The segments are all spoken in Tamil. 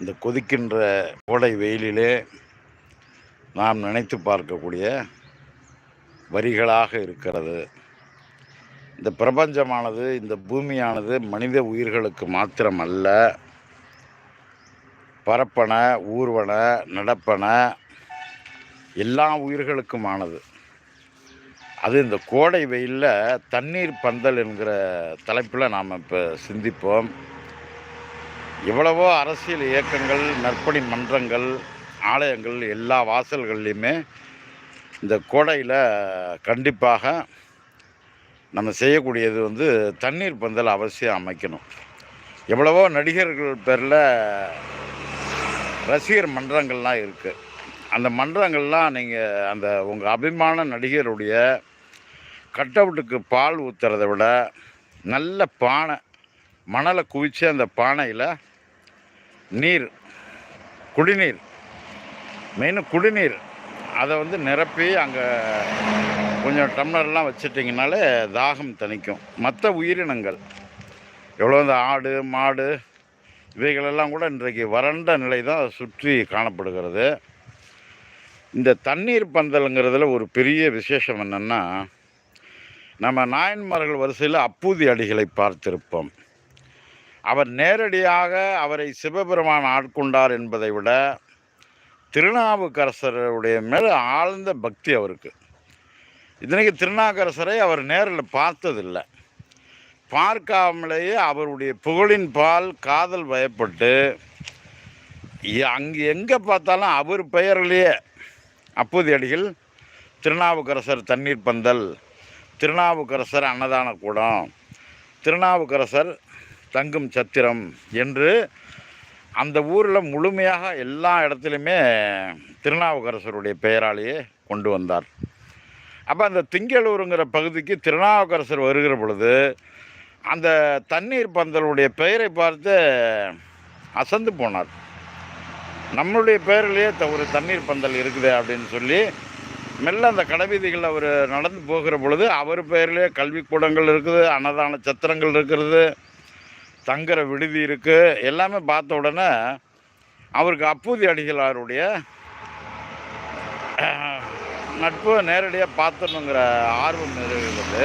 இந்த கொதிக்கின்ற கோடை வெயிலிலே நாம் நினைத்து பார்க்கக்கூடிய வரிகளாக இருக்கிறது. இந்த பிரபஞ்சமானது இந்த பூமியானது மனித உயிர்களுக்கு மாத்திரமல்ல. பரப்பன ஊர்வன நடப்பன எல்லா உயிர்களுக்குமானது. அது இந்த கோடை வெயிலில் தண்ணீர் பந்தல் என்கிற தலைப்பில் நாம் இப்போ சிந்திப்போம். எவ்வளவோ அரசியல் இயக்கங்கள் நற்பணி மன்றங்கள் ஆலயங்கள் எல்லா வாசல்கள்லையுமே இந்த கோடையில் கண்டிப்பாக நம்ம செய்யக்கூடியது வந்து தண்ணீர் பந்தல் அவசியம் அமைக்கணும். எவ்வளவோ நடிகர்கள் பேரில் ரசிகர் மன்றங்கள்லாம் இருக்குது அந்த மன்றங்கள்லாம் நீங்கள் அந்த உங்கள் அபிமான நடிகருடைய கட் அவுட்டுக்கு பால் ஊற்றுறத விட நல்ல பானை மணலை குவித்து அந்த பானையில் நீர் குடிநீர் மெயின் குடிநீர். அதை வந்து நிரப்பி அங்கே கொஞ்சம் டம்ளர்லாம் வச்சுட்டிங்கனாலே தாகம் தணிக்கும். மற்ற உயிரினங்கள் எவ்வளோ இந்த ஆடு மாடு இவைகளெல்லாம் கூட இன்றைக்கு வறண்ட நிலை தான் சுற்றி காணப்படுகிறது. இந்த தண்ணீர் பந்தலுங்கிறதுல ஒரு பெரிய விசேஷம் என்னென்னா நம்ம நாயன்மார்கள் வரிசையில் அப்பூதி அடிகளை பார்த்திருப்போம். அவர் நேரடியாக அவரை சிவபெருமான் ஆட்கொண்டார் என்பதை விட திருநாவுக்கரசருடைய மேல் ஆழ்ந்த பக்தி அவருக்கு. இதனைக்கு திருநாவுக்கரசரை அவர் நேரில் பார்த்ததில்லை. பார்க்காமலேயே அவருடைய புகழின் பால் காதல் வயப்பட்டு அங்கே எங்கே பார்த்தாலும் அவர் பெயரிலேயே அப்போது அடிகள் திருநாவுக்கரசர் தண்ணீர் பந்தல் திருநாவுக்கரசர் அன்னதான கூடம் திருநாவுக்கரசர் தங்கும் சத்திரம் என்று அந்த ஊரில் முழுமையாக எல்லா இடத்துலையுமே திருநாவுக்கரசருடைய பெயராலேயே கொண்டு வந்தார். அப்போ அந்த திங்களூருங்கிற பகுதிக்கு திருநாவுக்கரசர் வருகிற பொழுது அந்த தண்ணீர் பந்தலுடைய பெயரை பார்த்து அசந்து போனார். நம்மளுடைய பெயரிலேயே த- ஒரு தண்ணீர் பந்தல் இருக்குது அப்படின்னு சொல்லி மெல்ல அந்த கடைவீதிகளில் அவர் நடந்து போகிற பொழுது அவர் பெயர்லேயே கல்விக்கூடங்கள் இருக்குது அன்னதான சத்திரங்கள் இருக்கிறது தங்குற விடுதி இருக்குது எல்லாமே பார்த்த உடனே அவருக்கு அப்பூதி அடிகளாருடைய நட்பு நேரடியாக பார்த்துணுங்கிற ஆர்வம் நிறைவேறது.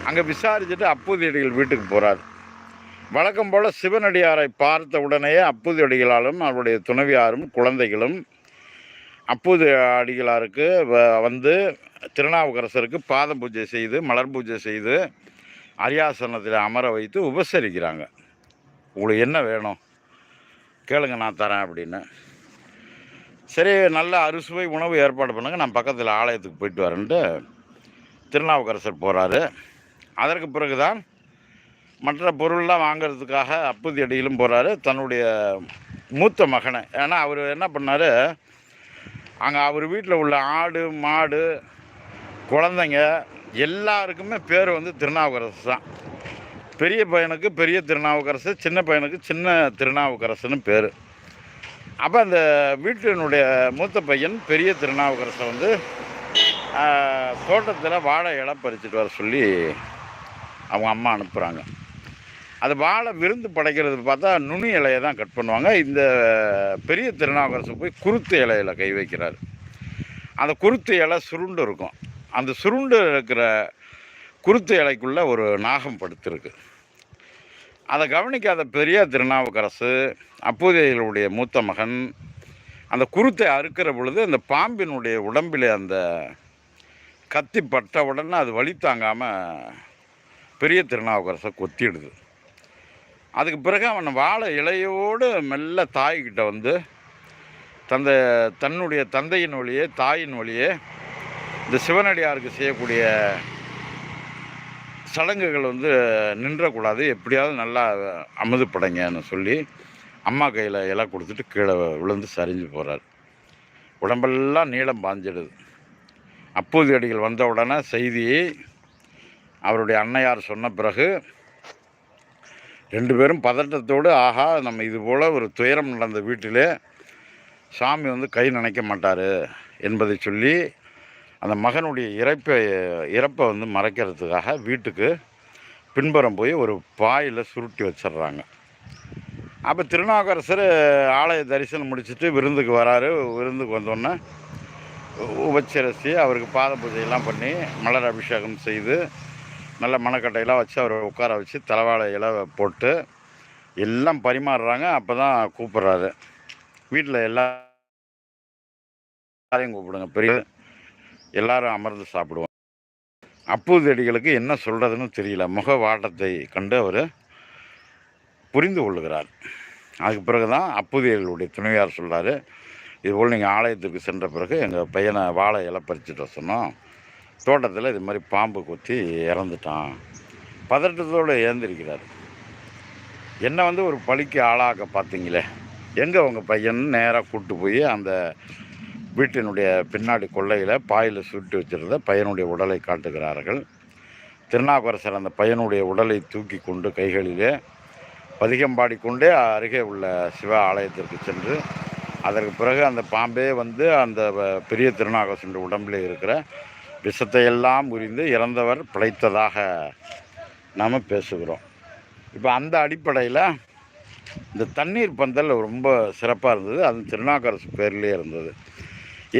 அங்கே விசாரிச்சுட்டு அப்பூதி அடிகள் வீட்டுக்கு போகிறார் வழக்கம் போல் சிவனடியாரை பார்த்த உடனேயே அப்பூதி அடிகளாலும் அவருடைய துணைவியாரும் குழந்தைகளும் அப்பூதி அடிகளாருக்கு வ- வந்து திருநாவுக்கரசருக்கு பாத பூஜை செய்து மலர் பூஜை செய்து அரியாசனத்தில் அமர வைத்து உபசரிக்கிறாங்க. உங்களுக்கு என்ன வேணும்? கேளுங்க நான் தரேன் அப்படின்னு. சரி நல்ல அறுசுவை உணவு ஏற்பாடு பண்ணுங்க. நான் பக்கத்தில் ஆலயத்துக்கு போயிட்டு வரேன்ட்டு திருநாவுக்கரசர் போகிறாரு அதற்கு பிறகுதான் மற்ற பொருள்லாம் வாங்குறதுக்காக அப்புதி அடியிலும் போகிறாரு தன்னுடைய மூத்த மகனை. ஏன்னா அவர் என்ன பண்ணார்? அங்கே அவர் வீட்டில் உள்ள ஆடு மாடு குழந்தைங்க எல்லாருக்குமே பேர் வந்து திருநாவுக்கரசு தான். பெரிய பையனுக்கு பெரிய திருநாவுக்கரசு சின்ன பையனுக்கு சின்ன திருநாவுக்கரசுன்னு பேர். அப்போ அந்த வீட்டினுடைய மூத்த பையன் பெரிய திருநாவுக்கரசை வந்து தோட்டத்தில் வாழை இலை பறிச்சுட்டு வர சொல்லி அவங்க அம்மா அனுப்புகிறாங்க அது வாழை விருந்து படைக்கிறது பார்த்தா நுனி இலையை தான் கட் பண்ணுவாங்க. இந்த பெரிய திருநாவுக்கரசு போய் குருத்து இலையில் கை வைக்கிறார். அந்த குருத்து இலை சுருண்டு இருக்கும். அந்த சுருண்டு இருக்கிற குருத்து இலைக்குள்ளே ஒரு நாகம் படுத்திருக்கு. அதை கவனிக்காத பெரிய திருநாவுக்கரசு அப்போதைகளுடைய மூத்த மகன் அந்த குருத்தை அறுக்கிற பொழுது அந்த பாம்பினுடைய உடம்பில் அந்த கத்தி பட்ட உடனே அது வழி தாங்காமல் பெரிய திருநாவுக்கரசை கொத்திடுது. அதுக்கு பிறகு அவன் வாழை இலையோடு மெல்ல தாய்கிட்ட வந்து தந்த தன்னுடைய தந்தையின் வழியே தாயின் வழியே இந்த சிவனடியாருக்கு செய்யக்கூடிய சடங்குகள் வந்து நின்றக்கூடாது. எப்படியாவது நல்லா அமுது படைங்கன்னு சொல்லி அம்மா கையில் இலை கொடுத்துட்டு கீழே விழுந்து சரிஞ்சு போகிறார் உடம்பெல்லாம் நீளம் பாஞ்சிடுது. அப்போது அடிகள் வந்த உடனே செய்தியை அவருடைய அன்னையார் சொன்ன பிறகு ரெண்டு பேரும் பதட்டத்தோடு ஆகா நம்ம இது போல் ஒரு துயரம் நடந்த வீட்டிலே சாமி வந்து கை நினைக்க மாட்டார் என்பதை சொல்லி அந்த மகனுடைய இறப்பை இறப்பை வந்து மறைக்கிறதுக்காக வீட்டுக்கு பின்புறம் போய் ஒரு பாயில் சுருட்டி வச்சிடுறாங்க. அப்போ திருநாவுக்கரசர் ஆலய தரிசனம் முடிச்சுட்டு விருந்துக்கு வராரு. விருந்துக்கு வந்தோடனே உபச்சரிசி அவருக்கு பாத பூஜையெல்லாம் பண்ணி மலர் அபிஷேகம் செய்து நல்ல மணக்கட்டையெல்லாம் வச்சு அவரை உட்கார வச்சு தலைவாழை போட்டு எல்லாம் பரிமாறுறாங்க. அப்போ தான் கூப்பிட்றாரு. வீட்டில் எல்லாரையும் கூப்பிடுங்க. பெரிய எல்லாரும் அமர்ந்து சாப்பிடுவோம். அப்பூதடிகளுக்கு என்ன சொல்கிறதுன்னு தெரியல. முக வாட்டத்தை கண்டு அவர் புரிந்து கொள்ளுகிறார். அதுக்கு பிறகு தான் அப்பூதியர்களுடைய துணைவியார் சொல்கிறார் இதுபோல் நீங்கள் ஆலயத்துக்கு சென்ற பிறகு எங்கள் பையனை வாழை இலை பறிச்சுட்டு சொன்னோம். தோட்டத்தில் இது மாதிரி பாம்பு கொத்தி இறந்துட்டான். பதட்டத்தோடு இறந்திருக்கிறார் என்னை வந்து ஒரு பழிக்கு ஆளாக பார்த்தீங்களே? எங்கே உங்கள் பையன் நேராக கூப்பிட்டு போய் அந்த வீட்டினுடைய பின்னாடி கொள்ளையில் பாயில் சுட்டு வச்சிருந்த பையனுடைய உடலை காட்டுகிறார்கள். திருநாவுக்கரசர் அந்த பையனுடைய உடலை தூக்கி கொண்டு கைகளிலே பதிகம் பாடிக்கொண்டே அருகே உள்ள சிவ ஆலயத்திற்கு சென்று அதற்கு பிறகு அந்த பாம்பே வந்து அந்த வ- பெரிய திருநாகசுடைய உடம்பில் இருக்கிற விஷத்தை எல்லாம் உரிந்து இறந்தவர் பிழைத்ததாக நாம் பேசுகிறோம். இப்போ அந்த அடிப்படையில் இந்த தண்ணீர் பந்தல் ரொம்ப சிறப்பாக இருந்தது. அது திருநாகரசு பேர்லேயே இருந்தது.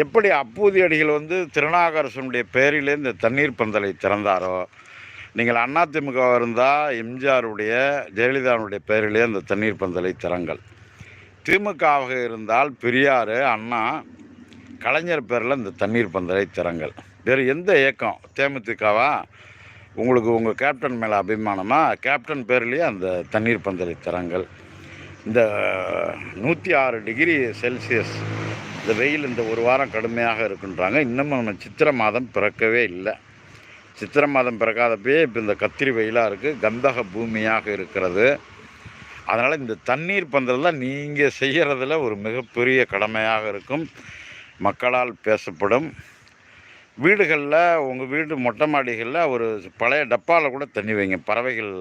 எப்படி அப்பூதி அடிகள் வந்து திருநாகரசனுடைய பேரிலே இந்த தண்ணீர் பந்தலை திறந்தாரோ? நீங்கள் அதிமுக இருந்தால் எம்ஜிஆருடைய ஜெயலலிதாவுடைய பேரிலே அந்த தண்ணீர் பந்தலை திறங்கள். திமுகவாக இருந்தால் பெரியார் அண்ணா கலைஞர் பேரில் இந்த தண்ணீர் பந்தலை திறங்கள். வேறு எந்த இயக்கம்? தேமுதிகவா? உங்களுக்கு உங்கள் கேப்டன் மேலே அபிமானமாக கேப்டன் பேர்லேயே அந்த தண்ணீர் பந்தலை திறங்கள். இந்த நூற்றி ஆறு டிகிரி செல்சியஸ் இந்த வெயில் இந்த ஒரு வாரம் கடுமையாக இருக்குன்றாங்க. இன்னமும் நம்ம சித்திரை மாதம் பிறக்கவே இல்லை. சித்திரை மாதம் பிறக்காதப்பயே இப்போ இந்த கத்திரி வெயிலாக இருக்குது கந்தக பூமியாக இருக்கிறது. அதனால் இந்த தண்ணீர் பந்தல் தான் நீங்கள் செய்கிறதுல ஒரு மிகப்பெரிய கடமையாக இருக்கும். மக்களால் பேசப்படும். வீடுகளில் உங்கள் வீடு மொட்டை மாடிகளில் ஒரு பழைய டப்பாவில் கூட தண்ணி வைங்க. பறவைகள்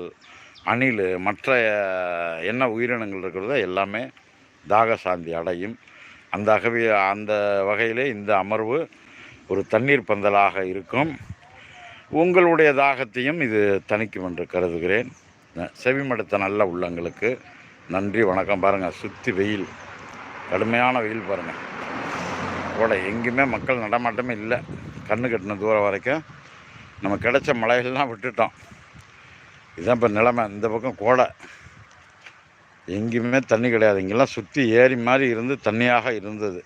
அணில் மற்ற என்ன உயிரினங்கள் இருக்கிறதோ எல்லாமே தாக சாந்தி அடையும். அந்த அகவி அந்த வகையிலே இந்த அமர்வு ஒரு தண்ணீர் பந்தலாக இருக்கும். உங்களுடைய தாகத்தையும் இது தணிக்கும் என்று கருதுகிறேன். செவிமடுத்த நல்ல உள்ளங்களுக்கு நன்றி வணக்கம். பாருங்கள் சுற்றி வெயில். கடுமையான வெயில் பாருங்கள் கோடை எங்கேயுமே மக்கள் நடமாட்டமே இல்லை. கண்ணு கட்டின தூரம் வரைக்கும் நம்ம கிடைச்ச மலைகள்லாம் விட்டுட்டோம். இதுதான் இப்போ நிலைமை. இந்த பக்கம் கோடை. எங்கேயுமே தண்ணி கிடையாது. இங்கெல்லாம் சுற்றி ஏரி மாதிரி இருந்து தண்ணியாக இருந்தது.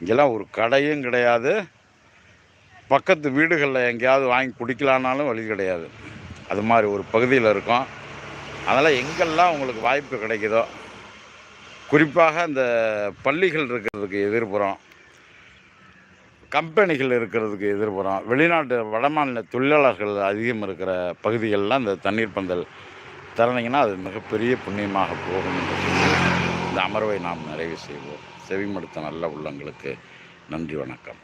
இங்கெல்லாம் ஒரு கடையும் கிடையாது. பக்கத்து வீடுகளில் எங்கேயாவது வாங்கி குடிக்கலான்னாலும் வழி கிடையாது. அது மாதிரி ஒரு பகுதியில் இருக்கும். அதனால் எங்கெல்லாம் உங்களுக்கு வாய்ப்பு கிடைக்குதோ குறிப்பாக இந்த பள்ளிகள் இருக்கிறதுக்கு எதிர்புறம் கம்பெனிகள் இருக்கிறதுக்கு எதிர்புறம் வெளிநாட்டு வடமாநில தொழிலாளர்கள் அதிகம் இருக்கிற பகுதிகளெலாம் இந்த தண்ணீர் பந்தல் தரணிங்கன்னா அது மிகப்பெரிய புண்ணியமாக போகும் என்று சொல்லி இந்த அமர்வை நாம் நிறைவு செய்வோம். செவிமடுத்த நல்ல உள்ளங்களுக்கு நன்றி வணக்கம்.